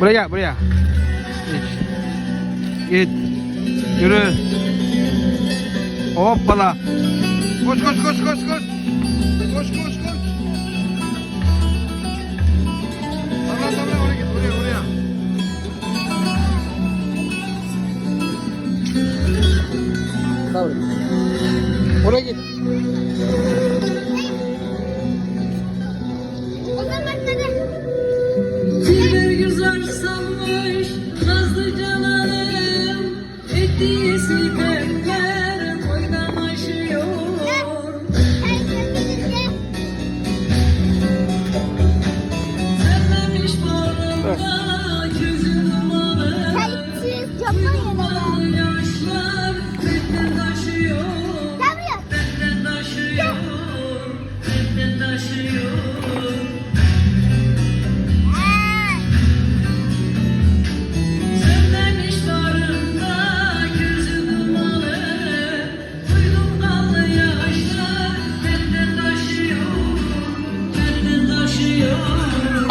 Buraya buraya. Geç. Git. Yürü. Hoppala. Koş koş koş koş koş. Koş koş koş. Sabra sabra oraya git oraya oraya. Sabra. Oraya git. O zaman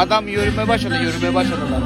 Adam yürümeye başladı yürümeye başladılar.